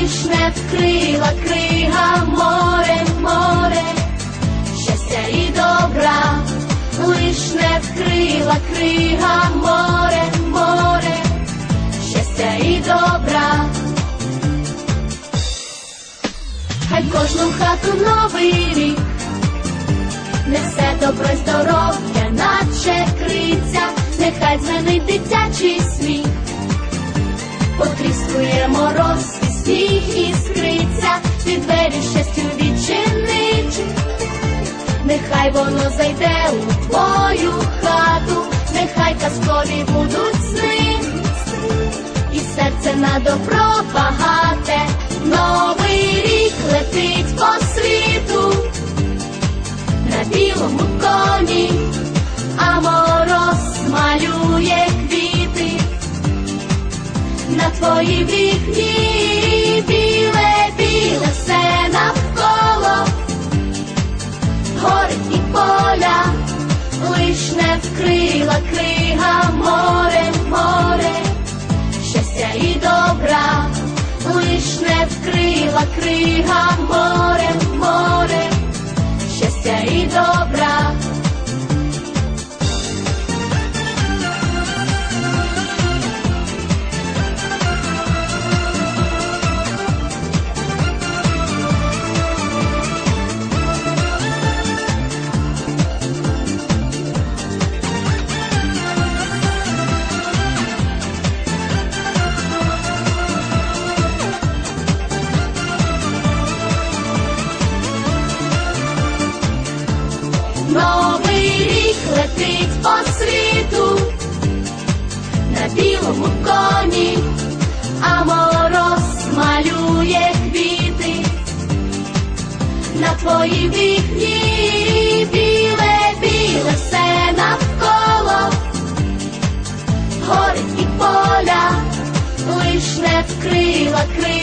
Лиш не вкрила крига море, море, щастя і добра, лиш не вкрила крига море, море, щастя і добра. Хай кожну хату новий рік. Несе добро й здоров'я, наче криця, нехай дзвенить дитячий сміх, потріскує мороз і іскриться, ти двері щастю відчинить, нехай воно зайде у твою хату, на твоїй вікні, біле, біле все навколо, гори і поля, лиш не вкрила крига летить по світу. На білому коні, а мороз малює квіти. На твоїй вікні, біле, біле все навколо, гори і поля, лиш не вкрила крила.